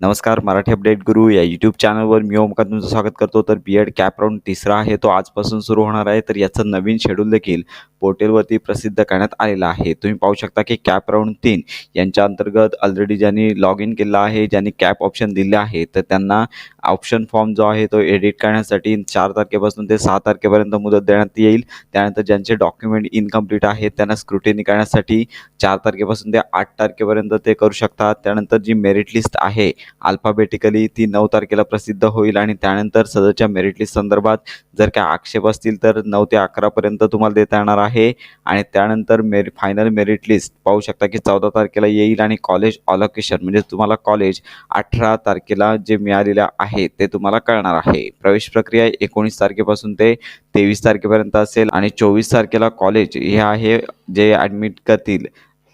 नमस्कार मराठी अपडेट गुरु या यूट्यूब चॅनलवर मी ओमका तुमचं स्वागत करतो. तर बी एड कॅप राऊंड तिसरा आहे तो आजपासून सुरू होणार आहे. तर याचं नवीन शेड्यूल देखील पोर्टलवरती प्रसिद्ध करण्यात आलेला आहे. तुम्ही पाहू शकता की कॅप राऊंड तीन यांच्या अंतर्गत ऑलरेडी ज्यांनी लॉग इन केलं आहे ज्यांनी कॅप ऑप्शन दिले आहे तर त्यांना ऑप्शन फॉर्म जो आहे तो एडिट करण्यासाठी चार तारखेपासून ते सहा तारखेपर्यंत मुदत देण्यात येईल. त्यानंतर ज्यांचे डॉक्युमेंट इनकम्प्लीट आहेत त्यांना स्क्रुटिनी करण्यासाठी चार तारखेपासून ते आठ तारखेपर्यंत ते करू शकतात. त्यानंतर जी मेरिट लिस्ट आहे अल्फाबेटिकली ती नऊ तारखेला प्रसिद्ध होईल आणि त्यानंतर सदरच्या मेरिट लिस्ट संदर्भात जर काय आक्षेप असतील तर नऊ ते अकरापर्यंत तुम्हाला देता येणार आहे. आणि त्यानंतर मेरि फायनल मेरिट लिस्ट पाहू शकता की चौदा तारखेला येईल आणि कॉलेज ऑलोकेशन म्हणजे तुम्हाला कॉलेज अठरा तारखेला जे मिळालेलं आहे ते तुम्हाला कळणार आहे. प्रवेश प्रक्रिया एकोणीस तारखेपासून ते तेवीस तारखेपर्यंत असेल आणि चोवीस तारखेला कॉलेज हे आहे जे ॲडमिट करतील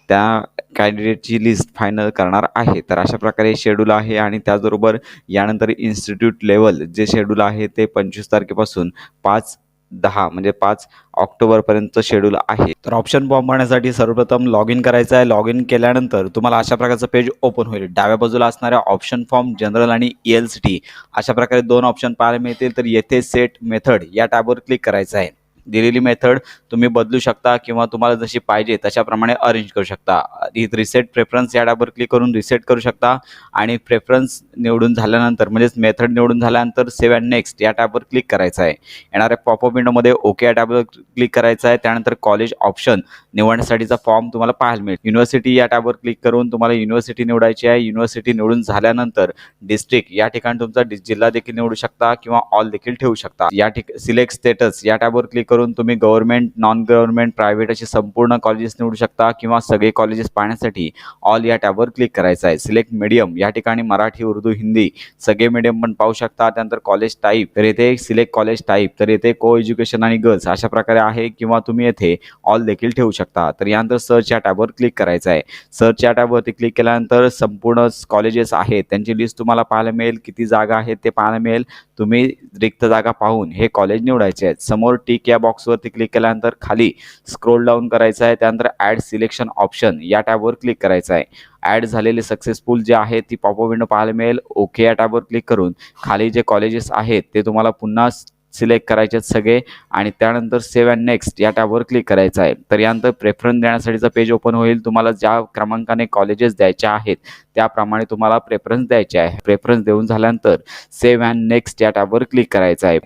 त्या कॅन्डिडेटची लिस्ट फायनल करणार आहे. तर अशा प्रकारे शेड्यूल आहे आणि त्याचबरोबर यानंतर इन्स्टिट्यूट लेवल जे शेड्यूल आहे ते पंचवीस तारखेपासून पाच दहा म्हणजे पाच ऑक्टोबरपर्यंत शेड्यूल आहे. तर ऑप्शन फॉर्म भरण्यासाठी सर्वप्रथम लॉग इन करायचं आहे. लॉग इन केल्यानंतर तुम्हाला अशा प्रकारचं पेज ओपन होईल. डाव्या बाजूला असणाऱ्या ऑप्शन फॉर्म जनरल आणि ई एल सी टी अशा प्रकारे दोन ऑप्शन पाहायला मिळतील. तर येथे सेट मेथड या टॅबवर क्लिक करायचं आहे. दिलेली मेथड तुम्ही बदलू शकता किंवा तुम्हाला जशी पाहिजे तशाप्रमाणे अरेंज करू शकता. रिसेट प्रेफरन्स या टॅबवर क्लिक करून रिसेट करू शकता आणि प्रेफरन्स निवडून झाल्यानंतर म्हणजेच मेथड निवडून झाल्यानंतर सेव्ह अँड नेक्स्ट या टॅबवर क्लिक करायचं आहे. येणाऱ्या पॉपअप विंडोमध्ये ओके या टॅबवर क्लिक करायचं आहे. त्यानंतर कॉलेज ऑप्शन निवडण्यासाठीचा फॉर्म तुम्हाला पाहायला मिळेल. युनिव्हर्सिटी या टॅबवर क्लिक करून तुम्हाला युनिव्हर्सिटी निवडायची आहे. युनिव्हर्सिटी निवडून झाल्यानंतर डिस्ट्रिक्ट या ठिकाणी तुमचा डि- जिल्हा देखील निवडू शकता किंवा ऑल देखील ठेवू शकता. या ठिक सिलेक्ट स्टेटस या टॅबवर क्लिक करून करून तुम्ही गव्हर्नमेंट नॉन गव्हर्नमेंट प्रायव्हेट असे संपूर्ण कॉलेजेस निवडू शकता किंवा सगळे कॉलेजेस पाहण्यासाठी ऑल या टॅबवर क्लिक करायचं आहे. सिलेक्ट मीडियम या ठिकाणी मराठी उर्दू हिंदी सगळे मीडियम पण पाहू शकता. त्यानंतर कॉलेज टाईप तर येथे सिलेक्ट कॉलेज टाईप तर येथे को एज्युकेशन आणि गर्ल्स अशा प्रकारे आहे किंवा तुम्ही येथे ऑल देखील ठेवू शकता. तर यानंतर सर्च या टॅबवर क्लिक करायचं आहे. सर्च या टॅबवरती क्लिक केल्यानंतर संपूर्ण कॉलेजेस आहेत. त्यांची लिस्ट तुम्हाला पाहायला मिळेल. किती जागा आहेत ते पाहायला मिळेल. तुम्ही रिक्त जागा पाहून हे कॉलेज निवडायचे आहेत. समोर टिक या बॉक्सवरती क्लिक केल्यानंतर खाली स्क्रोल डाऊन करायचं आहे. त्यानंतर ॲड सिलेक्शन ऑप्शन या टॅबवर क्लिक करायचं आहे. ॲड झालेले सक्सेसफुल जे आहे ती पॉपअप विंडो पाहायला मिळेल. ओके या टॅबवर क्लिक करून खाली जे कॉलेजेस आहेत ते तुम्हाला पुन्हा सिलेक्ट करायचे आहेत सगळे. आणि त्यानंतर सेव्ह अँड नेक्स्ट या टॅबवर क्लिक करायचं आहे. तर यानंतर प्रेफरन्स देण्यासाठीचं पेज ओपन होईल. तुम्हाला ज्या क्रमांकाने कॉलेजेस द्यायच्या आहेत त्याप्रमाणे तुम्हाला प्रेफरन्स द्यायचे आहे. प्रेफरन्स देऊन झाल्यानंतर सेव्ह अँड नेक्स्ट या टॅबवर क्लिक करायचं आहे.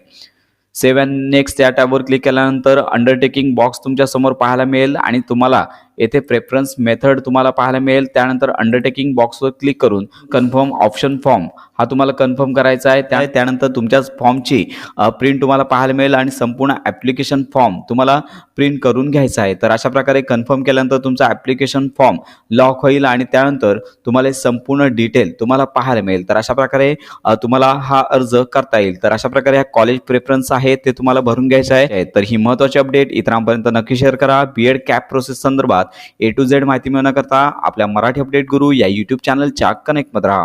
सेव्ह नेक्स्ट या टॅबवर क्लिक केल्यानंतर अंडरटेकिंग बॉक्स तुमच्यासमोर पाहायला मिळेल आणि तुम्हाला येथे प्रेफरन्स मेथड तुम्हाला पाहायला मिळेल. त्यानंतर अंडरटेकिंग बॉक्सवर क्लिक करून कन्फर्म ऑप्शन फॉर्म हा तुम्हाला कन्फर्म करायचा आहे. त्या त्यानंतर तुमच्याच फॉर्मची प्रिंट तुम्हाला पाहायला मिळेल आणि संपूर्ण ॲप्लिकेशन फॉर्म तुम्हाला प्रिंट करून घ्यायचा आहे. तर अशा प्रकारे कन्फर्म केल्यानंतर तुमचा ॲप्लिकेशन फॉर्म लॉक होईल आणि त्यानंतर तुम्हाला संपूर्ण डिटेल तुम्हाला पाहायला मिळेल. तर अशा प्रकारे तुम्हाला हा अर्ज करता येईल. तर अशा प्रकारे हा कॉलेज प्रेफरन्स आहे ते तुम्हाला भरून घ्यायचं आहे. तर ही महत्त्वाची अपडेट इतरांपर्यंत नक्की शेअर करा. बी एड कॅप प्रोसेस संदर्भात ए टू झेड माहिती मिळवण्याकरता आपल्या मराठी अपडेट गुरु या यूट्यूब चॅनलच्या कनेक्टमध्ये राहा.